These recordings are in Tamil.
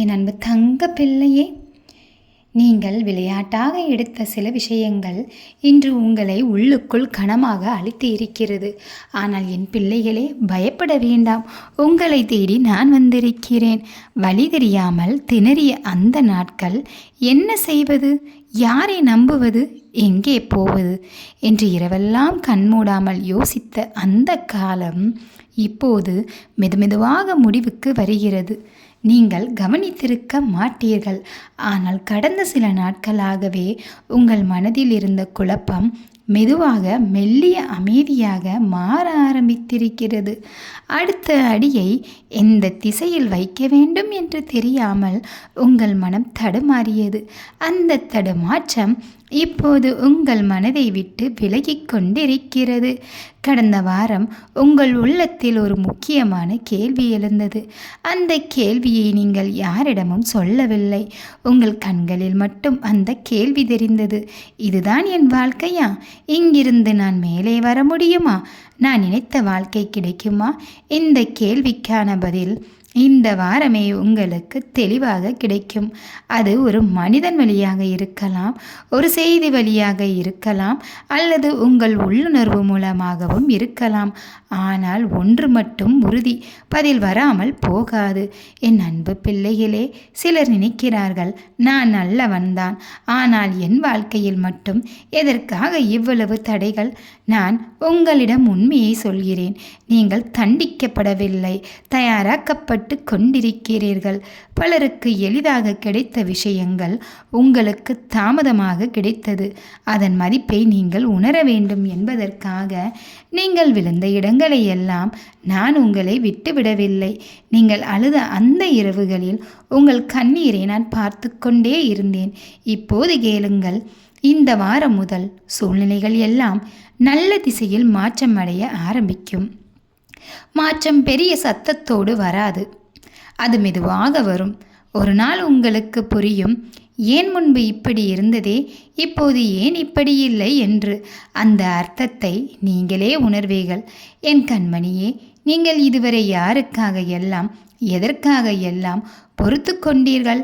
என் அன்பு தங்க பிள்ளையே நீங்கள் விளையாட்டாக எடுத்த சில விஷயங்கள் இன்று உங்களை உள்ளுக்குள் கனமாக அழித்து இருக்கிறது. ஆனால் என் பிள்ளைகளே பயப்பட வேண்டாம். உங்களை தேடி நான் வந்திருக்கிறேன். வழி தெரியாமல் திணறிய அந்த நாட்கள் என்ன செய்வது? யாரை நம்புவது? எங்கே போவது? என்று இரவெல்லாம் கண்மூடாமல் யோசித்த அந்த காலம் இப்போது மெதுமெதுவாக முடிவுக்கு வருகிறது. நீங்கள் கவனித்திருக்க மாட்டீர்கள். ஆனால் கடந்த சில நாட்களாகவே உங்கள் மனதில் இருந்த குழப்பம் மெதுவாக மெல்லிய அமைதியாக மாற ஆரம்பித்திருக்கிறது. அடுத்த அடியை எந்த திசையில் வைக்க வேண்டும் என்று தெரியாமல் உங்கள் மனம் தடுமாறியது. அந்த தடுமாற்றம் இப்போது உங்கள் மனதை விட்டு விலகி கொண்டிருக்கிறது. கடந்த வாரம் உங்கள் உள்ளத்தில் ஒரு முக்கியமான கேள்வி எழுந்தது. அந்த கேள்வி கேள்வியை நீங்கள் யாரிடமும் சொல்லவில்லை. உங்கள் கண்களில் மட்டும் அந்த கேள்வி தெரிந்தது. இதுதான் என் வாழ்க்கையா? இங்கிருந்து நான் மேலே வர முடியுமா? நான் நினைத்த வாழ்க்கை கிடைக்குமா? இந்த கேள்விக்கான பதில் இந்த வாரமே உங்களுக்கு தெளிவாக கிடைக்கும். அது ஒரு மனிதன் வழியாக இருக்கலாம் ஒரு செய்தி வழியாக இருக்கலாம் அல்லது உங்கள் உள்ளுணர்வு மூலமாகவும் இருக்கலாம். ஆனால் ஒன்று மட்டும் உறுதி பதில் வராமல் போகாது. என் அன்பு பிள்ளைகளே சிலர் நினைக்கிறார்கள் நான் நல்லவன்தான் ஆனால் என் வாழ்க்கையில் மட்டும் எதற்காக இவ்வளவு தடைகள்? நான் உங்களிடம் உண்மையை சொல்கிறேன். நீங்கள் தண்டிக்கப்படவில்லை தயாராக்கப்பட்டு கஷ்டப்பட்டு கொண்டிருக்கிறீர்கள். பலருக்கு எளிதாக கிடைத்த விஷயங்கள் உங்களுக்கு தாமதமாக கிடைத்தது. அதன் மதிப்பை நீங்கள் உணர வேண்டும் என்பதற்காக நீங்கள் விழுந்த இடங்களை எல்லாம் நான் உங்களை விட்டுவிடவில்லை. நீங்கள் அழுத அந்த இரவுகளில் உங்கள் கண்ணீரை நான் பார்த்து கொண்டே இருந்தேன். இப்போது கேளுங்கள் இந்த வாரம் முதல் சூழ்நிலைகள் எல்லாம் நல்ல திசையில் மாற்றமடைய ஆரம்பிக்கும். மாற்றம் பெரிய சத்தத்தோடு வராது. அது மெதுவாக வரும். ஒரு நாள் உங்களுக்கு புரியும். ஏன் முன்பு இப்படி இருந்ததே? இப்போது ஏன் இப்படி இல்லை என்று அந்த அர்த்தத்தை நீங்களே உணர்வீர்கள். என் கண்மணியே நீங்கள் இதுவரை யாருக்காக எல்லாம் எதற்காக எல்லாம் பொறுத்து கொண்டீர்கள்?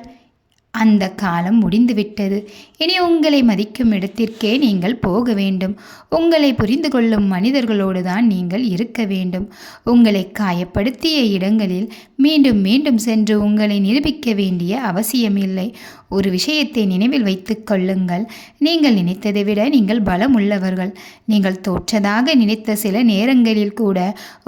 அந்த காலம் முடிந்துவிட்டது. இனி உங்களை மதிக்கும் இடத்திற்கே நீங்கள் போக வேண்டும். உங்களை புரிந்து கொள்ளும் மனிதர்களோடு தான் நீங்கள் இருக்க வேண்டும். உங்களை காயப்படுத்திய இடங்களில் மீண்டும் மீண்டும் சென்று உங்களை நிரூபிக்க வேண்டிய அவசியமில்லை. ஒரு விஷயத்தை நினைவில் வைத்துக் கொள்ளுங்கள். நீங்கள் நினைத்ததை விட நீங்கள் பலம் உள்ளவர்கள் நீங்கள் தோற்றதாக நினைத்த சில நேரங்களில் கூட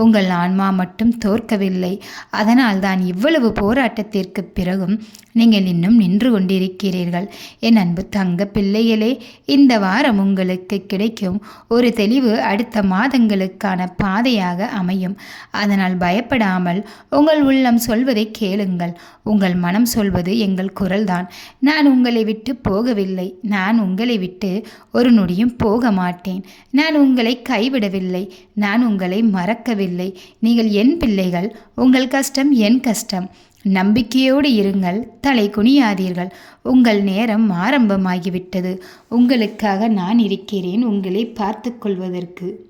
உங்கள் ஆன்மா மட்டும் தோற்கவில்லை. அதனால் தான் இவ்வளவு போராட்டத்திற்கு பிறகும் நீங்கள் இன்னும் நின்று நின்று கொண்டிருக்கிறீர்கள். என் அன்பு தங்க பிள்ளைகளே இந்த வாரம் உங்களுக்கு கிடைக்கும் ஒரு தெளிவு அடுத்த மாதங்களுக்கான பாதையாக அமையும். அதனால் பயப்படாமல் உங்கள் உள்ளம் சொல்வதை கேளுங்கள். உங்கள் மனம் சொல்வது எங்கள் குரல்தான். நான் உங்களை விட்டு போகவில்லை. நான் உங்களை விட்டு ஒரு நொடியும் போக மாட்டேன். நான் உங்களை கைவிடவில்லை. நான் உங்களை மறக்கவில்லை. நீங்கள் என் பிள்ளைகள். உங்கள் கஷ்டம் என் கஷ்டம். நம்பிக்கையோடு இருங்கள் தலை குனியாதீர்கள். உங்கள் நேரம் ஆரம்பமாகிவிட்டது. உங்களுக்காக நான் இருக்கிறேன். உங்களை பார்த்து கொள்வதற்கு.